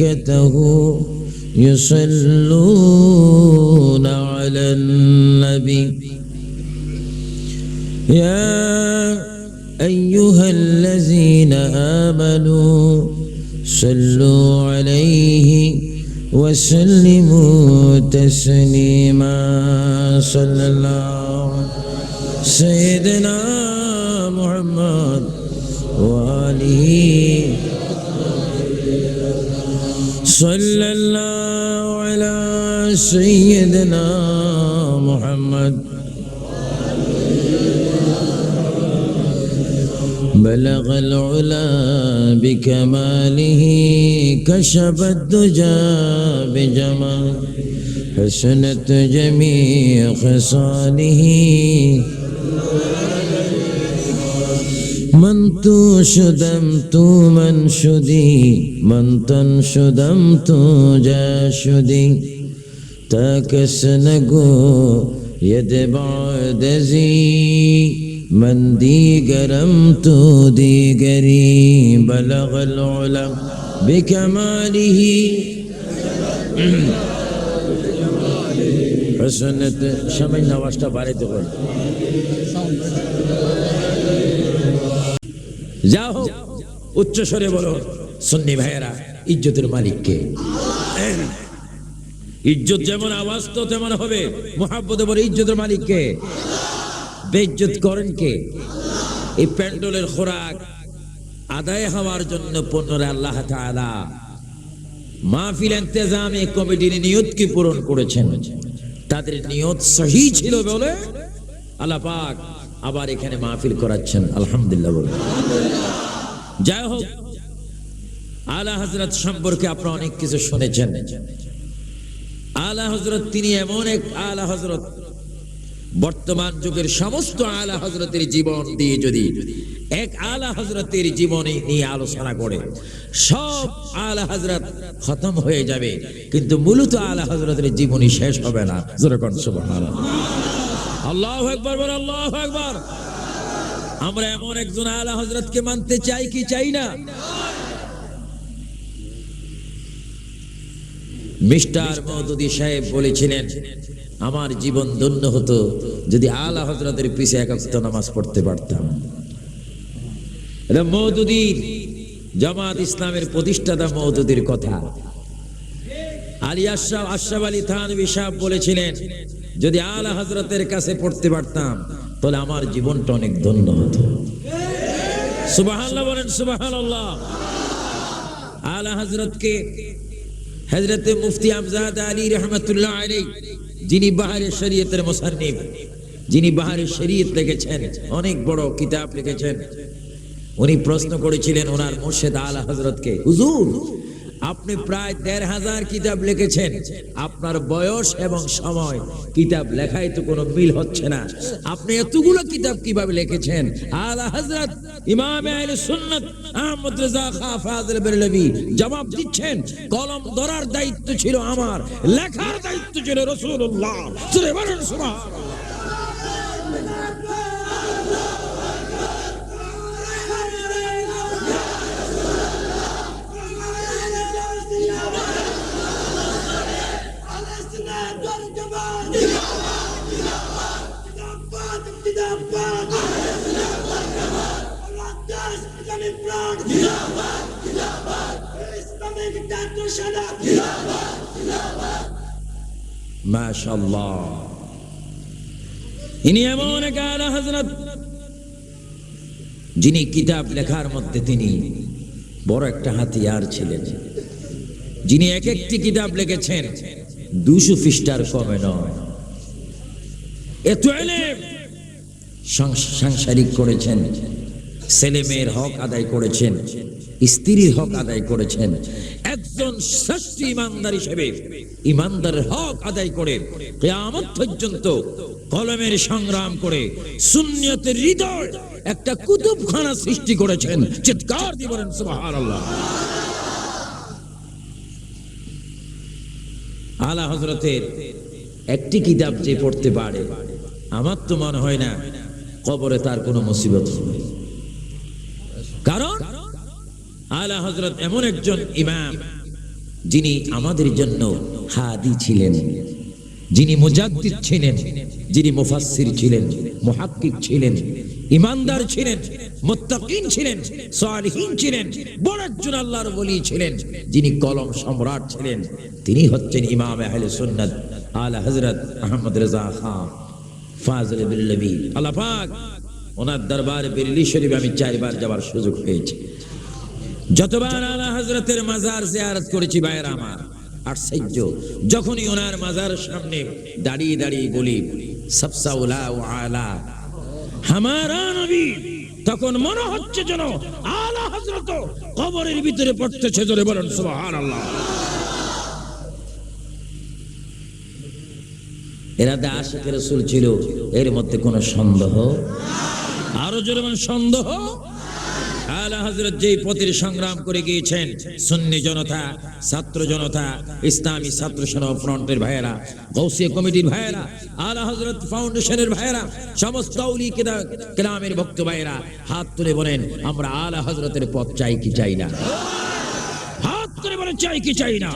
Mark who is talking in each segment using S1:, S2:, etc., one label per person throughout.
S1: وملائكته يصلون على النبي. يا أيها الذين آمنوا صلوا عليه وسلموا تسليما. صلى الله سيدنا محمد وآله صلى الله على سيدنا محمد. بلغ العلا بكماله كشف الدجى بجمال. حسنت جميع خصاله. من تو شدم تو من شدی من تن شدم تو جا شدی تا کس نگو ید بعد زی من دیگرم تو دیگری بلغ العلم بكماله حسنت সামান্য আওয়াজটা বাড়াইতে পারে যা হোক উচ্চ স্বরে বলো, সন্নি ভাইয়েরা, ইজ্জতের মালিককে ইজ্জত যেমন আওয়াজ, তো তেমন হবে। মোহাব্বতে বলে ইজ্জতের মালিককে বেইজ্জত করেন কে? এই প্যান্ডলের খোরাক আদায় হওয়ার জন্য পুনরায় আল্লাহ তাআলা মাহফিল ইন্তেজামে কমিটির নিয়তকে পূরণ করেছেন? তাদের নিয়ত সহি ছিল বলে আল্লাহ পাক আবার এখানে মাহফিল করাচ্ছেন, আলহামদুলিল্লাহ বলে যাই হোক, আলা হজরত সম্পর্কে আপনারা অনেক কিছু শুনেছেন। আলা হজরত তিনি এমন এক আলা হজরত বর্তমান যুগের সমস্ত আলা হজরতের জীবন দিয়ে যদি এক আলা হজরতের জীবনে নিয়ে আলোচনা করে, সব আলা হজরত খতম হয়ে যাবে, কিন্তু মূলত আলা হজরতের জীবনী শেষ হবে না। যেরকম আল্লাহ একবার বল আল্লাহ একবার আমরা এমন একজন আলা হজরতকে মানতে চাই কি চাই না? মিস্টার মহদুদি সাহেব বলেছিলেন, আমার জীবন ধন্য হতো যদি আলা হজরতের পিছে একাত্ত নামাজ পড়তে পারতাম। এটা মৌদুদির জামাত ইসলামের প্রতিষ্ঠাতা মৌদুদির কথা। আলী আশরাফ আশরাফ আলী থানবী সাহেব বলেছিলেন যদি আলা হজরতের কাছে পড়তে পারতাম, তাহলে আমার জীবনটা অনেক ধন্য হতো। বলেন আলা হজরতকে হজরতে মুফতি আমজাদ আলী রহমতুল্লাহ আলী যিনি বাহারে শরীয়তের মোসান্নিফ, যিনি বাহারে শরীয়ত লিখেছেন, অনেক বড় কিতাব লিখেছেন। উনি প্রশ্ন করেছিলেন ওনার মুর্শেদ আলা হজরতকে হুজুর আপনি প্রায় দেড় হাজার কিতাব লিখেছেন। আপনার বয়স এবং সময়, কিতাব লেখায় তো কোনো মিল হচ্ছে না। আপনি এতগুলো কিতাব কীভাবে লিখেছেন? আলা হজরত ইমাম আহলে সুন্নাত আহমদ রেজা খা ফাজিল বেরলভি জবাব দিচ্ছেন, কলম ধরার দায়িত্ব ছিল আমার, লেখার দায়িত্ব ছিল রাসূলুল্লাহ। সুবহানাল্লাহ। যিনি কিতাব লেখার মধ্যে তিনি বড় একটা হাতিয়ার ছিলেন। যিনি এক একটি কিতাব লিখেছেন, দুশো পৃষ্ঠার কমে নয়। এত সাংসারিক করেছেন। ছেলে মেয়ের হক আদায় করেছেন, স্ত্রীর হক আদায় করেছেন। একজন শ্রেষ্ঠ ইমানদার হিসেবে ইমানদারের হক আদায় করে কেয়ামত পর্যন্ত কলমের সংগ্রাম করে শূন্যতের হৃদয় একটা কুতুবখানা সৃষ্টি করেছেন। চিৎকার দিয়ে বলেন, সুবহানাল্লাহ। আলা হজরতের একটি কিতাব যে পড়তে পারে, আমার তো মনে হয় না কবরে তার কোনো মুসিবত হবে কারণ আলা হজরত এমন একজন ইমাম যিনি আমাদের জন্য হাদি ছিলেন, যিনি মুজাদ্দিদ ছিলেন, যিনি মুফাসসির ছিলেন, মুহাক্কিক ছিলেন, ইমানদার ছিলেন, মুত্তাকিন ছিলেন, সালিহিন ছিলেন, বড় একজন আল্লাহর ওলি ছিলেন, যিনি কলম সম্রাট ছিলেন। তিনি হচ্ছেন ইমাম আহলে সুন্নাত, আলা হযরত আহমদ রেজা খান, ফাজল বিল্লাবি। আল্লাহ পাক, ওনার দরবার বিরলি শরীফ আমি চারবার যাওয়ার সুযোগ পেয়েছি। যতবার আলা হজরতের মাজার জিয়ারত করেছি ভাইয়ের আমার, আশ্চর্য। যখনই ওনার মাজার সামনে দাঁড়িয়ে দাঁড়িয়ে বলি ও আলা। হামারা নবী, তখন মনে হচ্ছে যেন আলা হজরত কবরের ভিতরে পড়তেছে জোরে বলেন, সুবহানাল্লাহ। এরা দা ছিল, এর মধ্যে কোনো সন্দেহ? আরও জোরে সন্দেহ? কমিটির ভাইয়েরা, আলা হজরত ফাউন্ডেশনের ভাইয়েরা, সমস্ত উলি কেরামের ভক্ত ভাইয়েরা, হাত তুলে বলেন, আমরা আলা হজরতের পথ চাই কি চাই না? হাত তুলে বলেন, চাই কি চাই না?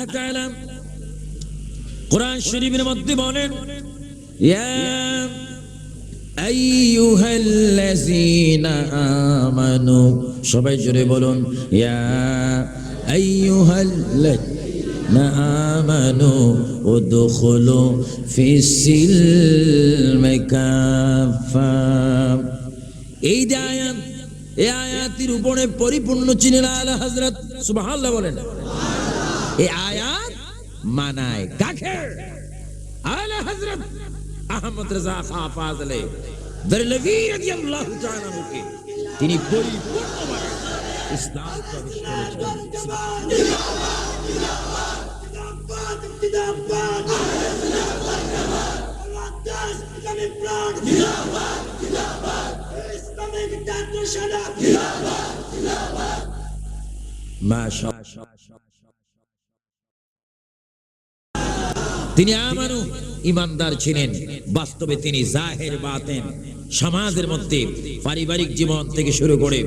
S1: আল্লাহ তাআলা কোরআন শরীফের মধ্যে বলেন, ইয়া আইয়ুহাল্লাযীনা আমানু। সবাই জোরে বলুন, ইয়া আমানু উদখুলু কাফা এই যে আয়াত, এই আয়াতের উপরে পরিপূর্ণ চিনেন আলা হযরত সুবহানাল্লাহ বলেন। এই আয়াত মানায় কাকে আলা হযরত আহমদ রাজা খান ফাজলে দরলভি রাদিয়াল্লাহু তাআলা মুকে তিনি পরিপূর্ণভাবে ইসলাম প্রবেশ করেছেন মাশাআল্লাহ। তিনি আমানু ইমানদার ছিলেন। বাস্তবে তিনি জাহের বাতেন। সমাজের মধ্যে পারিবারিক জীবন থেকে শুরু করে,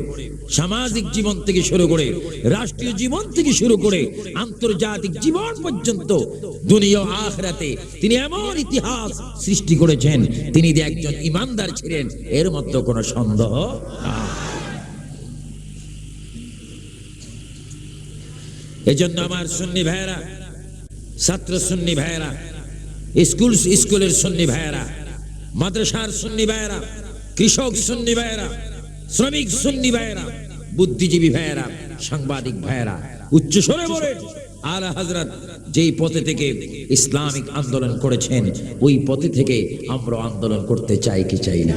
S1: সামাজিক জীবন থেকে শুরু করে, রাষ্ট্রীয় জীবন থেকে শুরু করে, আন্তর্জাতিক জীবন পর্যন্ত আখরাতে তিনি এমন ইতিহাস সৃষ্টি করেছেন। তিনি যে একজন ইমানদার ছিলেন, এর মধ্যে কোনো সন্দেহ। এজন্য আমার সুন্নি ভাইয়েরা ছাত্র সুন্নি ভাইয়েরা, স্কুল, স্কুলের সুন্নি ভাইয়েরা, মাদ্রাসার সুন্নি ভাইয়েরা, কৃষক সুন্নি ভাইয়েরা, শ্রমিক সুন্নি ভাইয়েরা, বুদ্ধিজীবী ভাইয়েরা, সাংবাদিক ভাইয়েরা, উচ্চ স্বরে বলে আলা হজরত যেই পথে থেকে ইসলামিক আন্দোলন করেছেন, ওই পথে থেকে আমরা আন্দোলন করতে চাই কি চাই না?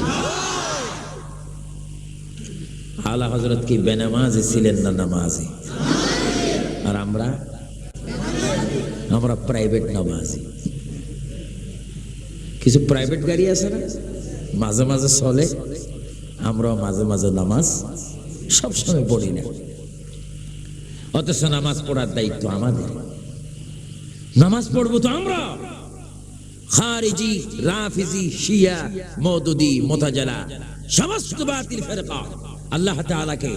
S1: আলা হজরত কি বেনামাজি ছিলেন না নামাজি? আর আমরা আমরা প্রাইভেট নামাজি। কিছু প্রাইভেট গাড়ি আছে না? মাঝে মাঝে চলে আমরা মাঝে মাঝে নামাজ সবসময় পড়ি না। অথচ নামাজ পড়ার দায়িত্ব আমাদের। নামাজ পড়ব তো আমরা। খারিজি, রাফিজি, শিয়া মওদুদি মোতাজালা, সমস্ত বাতিল ফেরকা। আল্লাহ তাআলাকে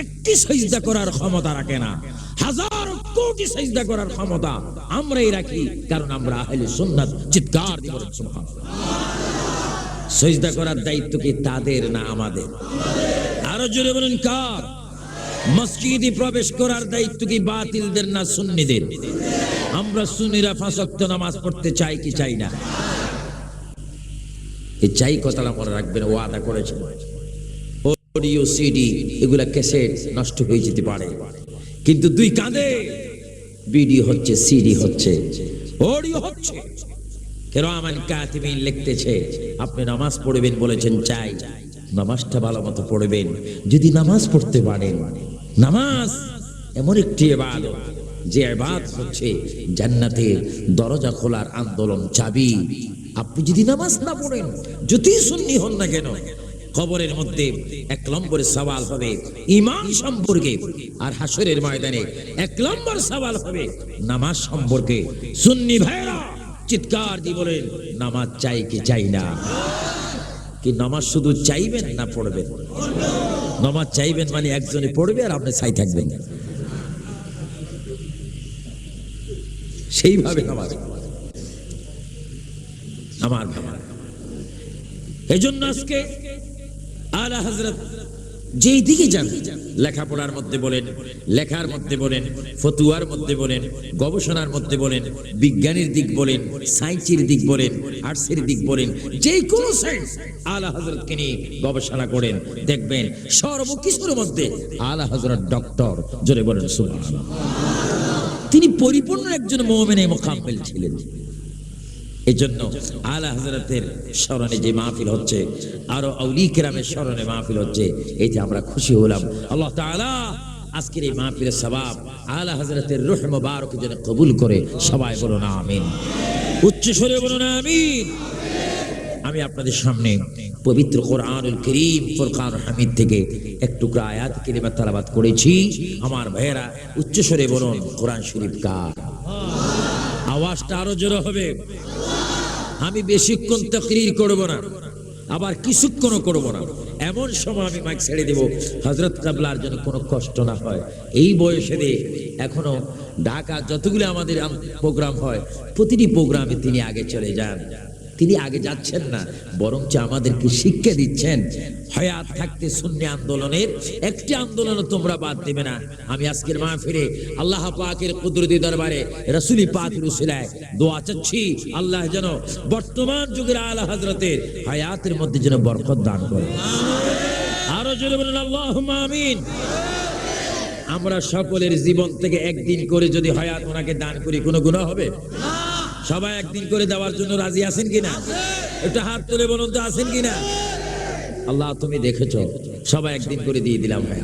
S1: একটি সিজদা করার ক্ষমতা রাখে না। হাজার কোটি সিজদা করার ক্ষমতা আমরাই রাখি, কারণ আমরা আহলে সুন্নাত চিৎকার বলেন সুবহানাল্লাহ। সিজদা করার দায়িত্ব কি তাদের না আমাদের? আরও জোরে বলেন, কার? মসজিদে প্রবেশ করার দায়িত্ব কি বাতিলদের না সুন্নিদের? আমরা সুনিরা ফাঁসক্ত নামাজ পড়তে চাই কি চাই না? এই চাই কথাটা মনে রাখবেন ও আদা করেছে অডিও, সিডি, এগুলা ক্যাসেট নষ্ট হয়ে যেতে পারে। কিন্তু দুই কাঁধে ভিডিও হচ্ছে সিডি হচ্ছে। অডিও হচ্ছে। কাতিবিন লিখতেছে, আপনি নামাজ পড়বেন বলেছেন, চাই। নামাজটা ভালো মতো পড়বেন। যদি নামাজ পড়তে পারেন, নামাজ এমন একটি এবাদত যে এবাদ হচ্ছে জান্নাতের দরজা খোলার আন্দোলন, চাবি। আপনি যদি নামাজ না পড়েন, যতই সুন্নি হন না কেন কবরের মধ্যে এক নম্বরের সওয়াল হবে ইমান সম্পর্কে আর হাসরের ময়দানে এক নম্বর সওয়াল হবে নামাজ সম্পর্কে। সুন্নি ভাইরা চিৎকার দিয়ে বলেন, নামাজ চাই কি চাই না? কি নামাজ শুধু চাইবেন না পড়বেন? নামাজ চাইবেন মানে একজনে পড়বে আর আপনি চাই থাকবেন। সেইভাবে নামাজ। আমার ভাবা এই জন্য আজকে আলা হজরত যেই দিকে যান, লেখাপড়ার মধ্যে বলেন, লেখার মধ্যে বলেন, ফতুয়ার মধ্যে বলেন, গবেষণার মধ্যে বলেন, বিজ্ঞানের দিক বলেন, সায়েন্সের দিক বলেন, আর্টসের দিক বলেন যে কোনো সায়েন্স আলা হজরতকে নিয়ে গবেষণা করেন, দেখবেন সর্বকিছুর মধ্যে আলা হজরত ডক্টর, জোরে বলেন তিনি পরিপূর্ণ একজন মোমেনে মোকাম্মেল ছিলেন। এই জন্য আলা হজরতের স্মরণে যে মাহফিল হচ্ছে, আরও আউলি কেরামের স্মরণে মাহফিল হচ্ছে এতে আমরা খুশি হলাম। আল্লাহ তাআলা আজকের এই মাহফিলের সবাব আলা হজরতের রুহ মুবারক যেন কবুল করে সবাই বলুন আমিন। উচ্চ স্বরে বলুন আমিন। আমি আপনাদের সামনে পবিত্র কোরআনুল করিম ফুরকান হামিদ থেকে এক টুকরা আয়াত কিরিমা তালাবাত করেছি। আমার ভাইয়েরা, উচ্চ স্বরে বলুন, কোরআন শরীফ কার? আওয়াজটা আরও জোরে হবে। আমি বেশিক্ষণ তকরির করব না, আবার কিছুক্ষণও করব না। এমন সময় আমি মাইক ছেড়ে দেব হজরত কাবলার জন্য কোনো কষ্ট না হয়। এই বয়সে এখনও ঢাকা যতগুলো আমাদের প্রোগ্রাম হয়, প্রতিটি প্রোগ্রামে তিনি আগে চলে যান। তিনি আগে যাচ্ছেন না, বরঞ্চ আমাদেরকে শিক্ষা দিচ্ছেন। হয়াত থাকতে শূন্য আন্দোলনের একটি আন্দোলনও তোমরা বাদ দেবে না। আমি আজকের মাহফিলে আল্লাহ পাকের কুদরতি দরবারে রসুলি পাক রুসিলায় দোয়া চাচ্ছি, আল্লাহ যেন বর্তমান যুগের আলা হজরতের হায়াতের মধ্যে যেন বরকত দান করে। আরও জোরে বলেন আল্লাহ আমিন। আমরা সকলের জীবন থেকে একদিন করে যদি হয়াত ওনাকে দান করি, কোনো গুণা হবে? সবাই একদিন করে দেওয়ার জন্য রাজি আছেন কিনা? একটু হাত তুলে বলুন তো আছেন কিনা? আল্লাহ তুমি দেখেছ সবাই একদিন করে দিয়ে দিলাম ভাই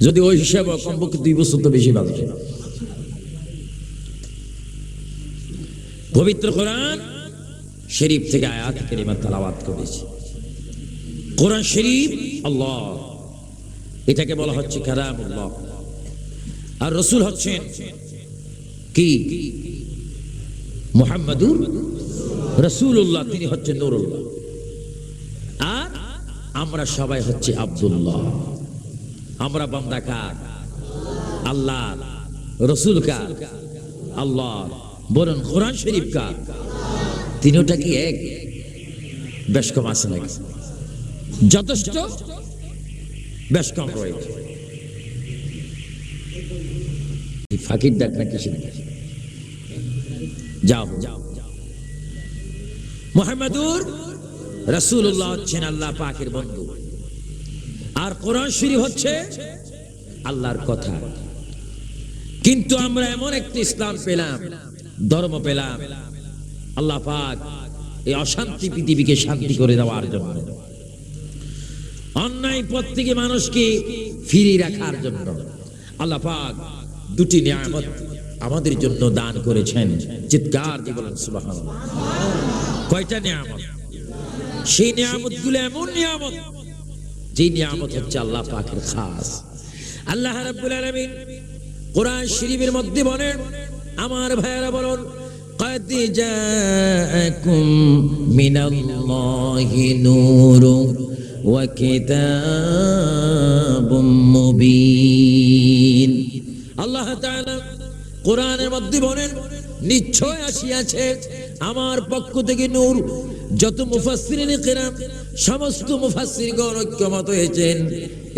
S1: যদি ওই হিসাবে কমপক্ষে দুই বছর তো বেশি ভালো। ছিল। পবিত্র কোরআন শরীফ থেকে আয়াত কেরিমা তালাবাত করেছি। কোরআন শরীফ আল্লাহ। এটাকে বলা হচ্ছে কালামুল্লাহ আর রসুল হচ্ছেন কি? মোহাম্মদুর রসুল্লাহ তিনি হচ্ছেন নুরুল্লাহ। আর আমরা সবাই হচ্ছে আব্দুল্লাহ। আমরা বান্দা কার? আল্লাহ। রসুল কার? আল্লাহ। বলুন, কোরআন শরীফ কার? তিনটা কি এক? বেশ কম আছে নাকি? যথেষ্ট? বেশ কম রয়েছে। ফাঁকির ডাক না কিসের? ডাক? যাও। মোহাম্মদুর রাসূলুল্লাহ হচ্ছেন আল্লাহ পাকের বন্ধু। আর কোরআন শরীফ হচ্ছে আল্লাহর কথা। কিন্তু আমরা এমন একটা ইসলাম পেলাম, ধর্ম পেলাম, আল্লাহ পাক এই অশান্তি পৃথিবীকে শান্তি করে দেওয়ার জন্য। অন্যায় পথ থেকে মানুষকে ফিরিয়ে রাখার জন্য আল্লাহ পাক দুটি নিয়ামত আমাদের জন্য দান করেছেন চিৎকার দিয়ে বলেন সুবহানাল্লাহ কয়টা নিয়ামত সেই নিয়ামত গুলো এমন নিয়ামত যে নিয়ামত হচ্ছে আল্লাহ পাকের খাস আল্লাহ রাব্বুল আলামিন কোরআন শরীফের মধ্যে বলেন আমার ভাইয়েরা বলুন قد جاءكم من الله نور وكتاب مبين আল্লাহ তাআলা কোরআনের মধ্যে বলেন, নিশ্চয় আসিয়াছে। আমার পক্ষ থেকে নূর, যত মুফাসসিরিনে কেরাম, সমস্ত মুফাসসিরগণ ঐক্যমত হয়েছেন।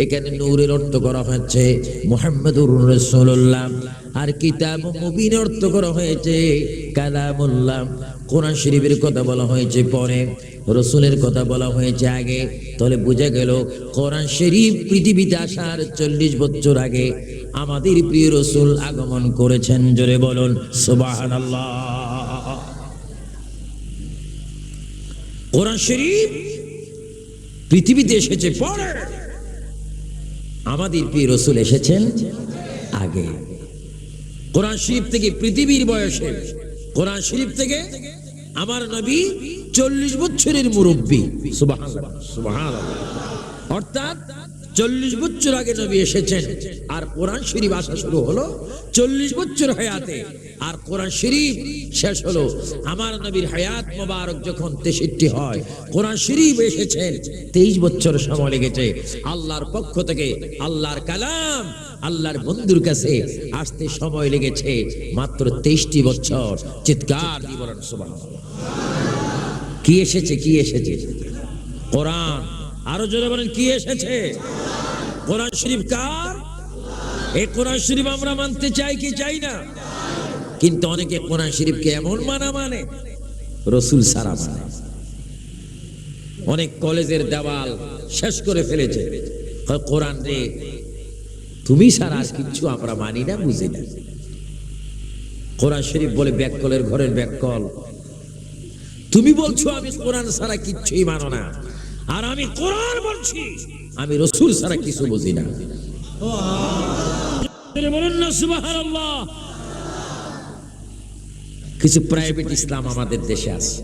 S1: এখানে নূরের অর্থ করা হচ্ছে মুহাম্মদুর রাসূলুল্লাহ। আর কিতাব মুবিন অর্থ করা হয়েছে কালামুল্লাহ। কোরআন শরীফের কথা বলা হয়েছে পরে, রসুলের কথা বলা হয়েছে আগে। তাহলে বোঝা গেল, কোরআন শরীফ পৃথিবীতে আসার চল্লিশ বছর আগে আমাদের প্রিয় রসুল আগমন করেছেন, জোরে বলুন, সুবহানাল্লাহ। কোরআন শরীফ পৃথিবীতে এসেছে পরে। আমাদের প্রিয় রসুল এসেছেন আগে। কোরআন শরীফ থেকে পৃথিবীর বয়সে, কোরআন শরীফ থেকে আমার নবী চল্লিশ বছরের মুরব্বী, সুবহানাল্লাহ। অর্থাৎ চল্লিশ বছর আগে নবী এসেছেন। আর কোরআন শরীফ আসা শুরু হলো চল্লিশ বছর হায়াতে। আর কোরআন শরীফ শেষ হলো। আমার নবীর হায়াত মোবারক যখন তেষট্টি হয়, কোরআন শরীফ এসেছেন তেইশ বছর সময় লেগেছে। আল্লাহর পক্ষ থেকে আল্লাহর কালাম, আল্লাহর বন্ধুর কাছে আসতে সময় লেগেছে মাত্র তেইশটি বছর। চিৎকার দিয়ে কি এসেছে কি এসেছে? কোরআন আরও জোরে বলেন, কি এসেছে? কোরআন শরীফ কার? এই কোরআন শরীফ আমরা মানতে চাই কি চাই না? কিন্তু অনেকে কোরআন শরীফকে এমন মানা মানে রসুল সারা মানে। অনেক কলেজের দেওয়াল শেষ করে ফেলেছে। কোরআন রে, তুমি সারা আর কিচ্ছু আমরা মানি না, বুঝি না? কোরআন শরীফ বলে, ব্যাককলের ঘরের ব্যাককল। তুমি বলছো, আমি কোরআন ছাড়া কিচ্ছুই মানো না। আর আমি কোরআন বলছি। আমি রসুল ছাড়া কিছু বুঝি না। কিছু প্রাইভেট ইসলাম আমাদের দেশে আছে।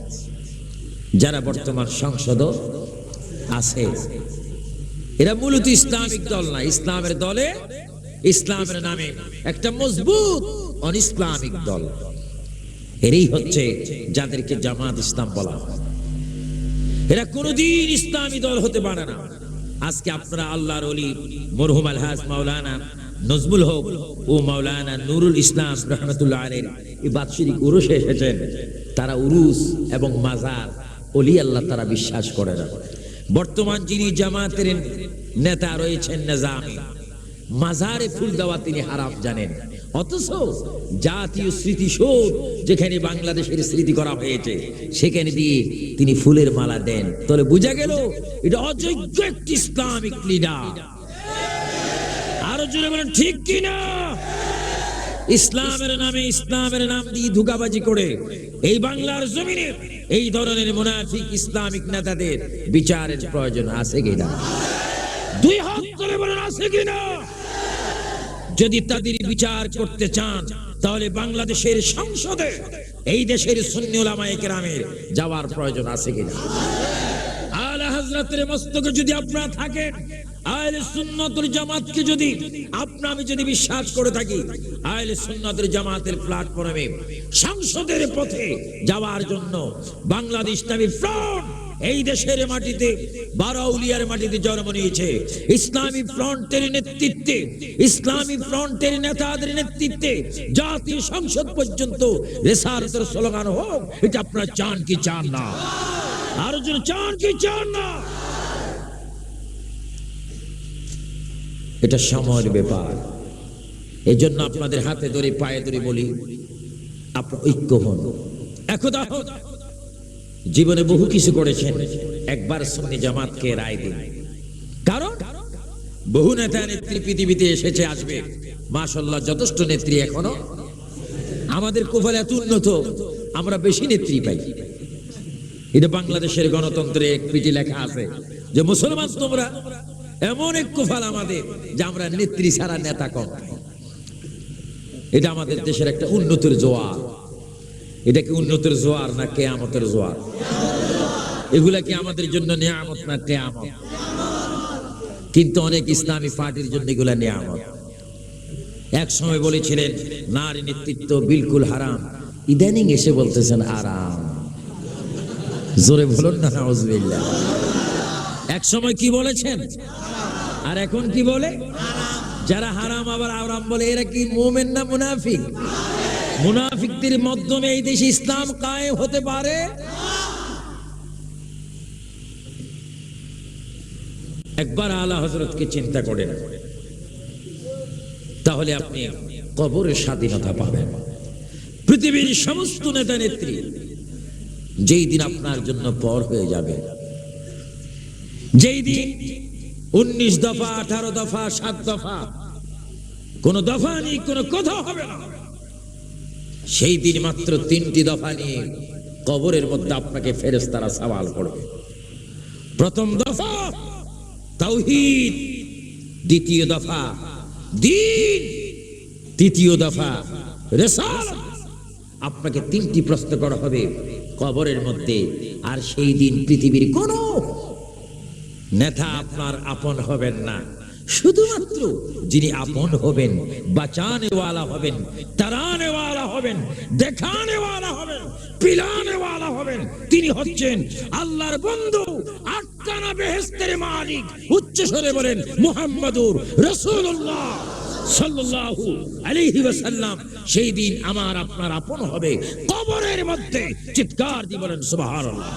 S1: যারা বর্তমান সংসদ আছে। এরা মূলত ইসলামিক দল না, ইসলামের দলে, ইসলামের নামে একটা মজবুত অন ইসলামিক দল। এরই হচ্ছে যাদেরকে জামাত ইসলাম বলা হয়। এরা কোনোদিন ইসলামী দল হতে পারে না। আজকে আপনারা আল্লাহর অলি মরহুম আলহাজ মাওলানা নজমুল হক ও মাওলানা নুরুল ইসলাম রহমতুল্লাহ আলের এই বাৎসরিক উরুসে এসেছেন। তারা উরুস এবং মাজার অলি আল্লাহ তারা বিশ্বাস করে না। বর্তমান যিনি জামাতের নেতা রয়েছেন নেজামি, মাজারে ফুল দেওয়া তিনি হারাম জানেন। অথচ জাতীয় স্মৃতিসৌধ যেখানে বাংলাদেশের স্মৃতি করা হয়েছে, সেখানে দিয়ে তিনি ফুলের মালা দেন। তাহলে বোঝা গেল এটা অযোগ্য একটি ইসলামিক লিডার আরও জোরে বলেন, ঠিক কিনা? ইসলামের নামে ইসলামের নাম দিয়ে ধুকাবাজি করে এই বাংলার জমিনে এই ধরনের মুনাফিক ইসলামিক নেতাদের বিচারের প্রয়োজন আছে কিনা? দুই হাত ধরে বলেন, আছে কিনা? যদি তাদের বিচার করতে চান, তাহলে বাংলাদেশের সংসদে এই দেশের সুন্নি ওলামায়ে যাওয়ার প্রয়োজন আছে কিনা? মস্তকে যদি আপনারা থাকেন জামাতকে যদি আমি যদি বিশ্বাস করে থাকি জামাতের প্ল্যাটফর্মে সংসদের পথে যাওয়ার জন্য বাংলাদেশ ইসলামী ফ্রন্ট এই দেশের মাটিতে বারাউলিয়ার মাটিতে জন্ম নিয়েছে। ইসলামী ফ্রন্টের নেতৃত্বে, ইসলামী ফ্রন্টের নেতাদের নেতৃত্বে জাতীয় সংসদ পর্যন্ত রেসারতের স্লোগান হোক, এটা আপনারা চান কি চান না? আরও জন চান কি চান না? এটা সময়ের ব্যাপার। এই জন্য আপনাদের হাতে ধরে, পায়ে ধরে বলি, আপনার ঐক্য হন। একদা হন জীবনে বহু কিছু করেছেন। একবার সুন্নি জামাতকে রায় দিন। কারণ, বহু নেতা নেত্রী পৃথিবীতে এসেছে, আসবে। মাশাল্লাহ যথেষ্ট নেত্রী এখনও। আমাদের কোফাল এত উন্নত, আমরা বেশি নেত্রী পাই। এটা বাংলাদেশের গণতন্ত্রে এক পিটি লেখা আছে যে, মুসলমান তোমরা, এমন এক কোফাল আমাদের যে আমরা নেত্রী ছাড়া নেতা কম। এটা আমাদের দেশের একটা উন্নতির জোয়ার। এটা কি উন্নতির জোয়ার না কেয়ামতের জোয়ার? এগুলা কি আমাদের জন্য নিয়ামত না কেয়ামত? কিন্তু অনেক ইসলামী পার্টির জন্য এগুলা নিয়ামত। এক সময় বলেছিলেন, নারী নেতৃত্ব বিলকুল হারাম। ইদানিং এসে বলতেছেন, আরাম। জোরে বলুন না, নাউজুবিল্লাহ। এক সময় কি বলেছেন? আর এখন কি বলে? যারা হারাম আবার আরাম বলে, এরা কি মোমেন না মুনাফিক? মুনাফিকদের মাধ্যমে এই দেশে ইসলাম কায়েম হতে পারে? একবার আলা হজরতকে চিন্তা করেন। তাহলে আপনি কবরের স্বাধীনতা পাবেন। পৃথিবীর সমস্ত নেতা নেত্রী যেই দিন আপনার জন্য পর হয়ে যাবে। যেই দিন উনিশ দফা, আঠারো দফা, সাত দফা, কোন দফা নেই, কোনো কথা হবে না। সেই দিন মাত্র তিনটি দফা নিয়ে কবরের মধ্যে আপনাকে ফেরেস্তারা সওয়াল করবে। প্রথম দফা তাওহীদ, দ্বিতীয় দফা দিন, তৃতীয় দফা রেসালাত। আপনাকে তিনটি প্রশ্ন করা হবে কবরের মধ্যে, আর সেই দিন পৃথিবীর কোন নেতা আপনার আপন হবেন না। শুধুমাত্র যিনি আপন হবেন, বাঁচানেওয়ালা হবেন তারানেওয়ালা হবেন দেখানেওয়ালা হবেন পিলানেওয়ালা হবেন। তিনি হচ্ছেন আল্লাহর বন্ধু, আটকানা বেহেস্তের মালিক। উচ্চ স্বরে বলেন, মুহাম্মাদুর রাসূলুল্লাহ সেই দিন আমার আপনার আপন হবে, কবরের মধ্যে চিৎকার দিয়ে বলেন, সুবহানাল্লাহ।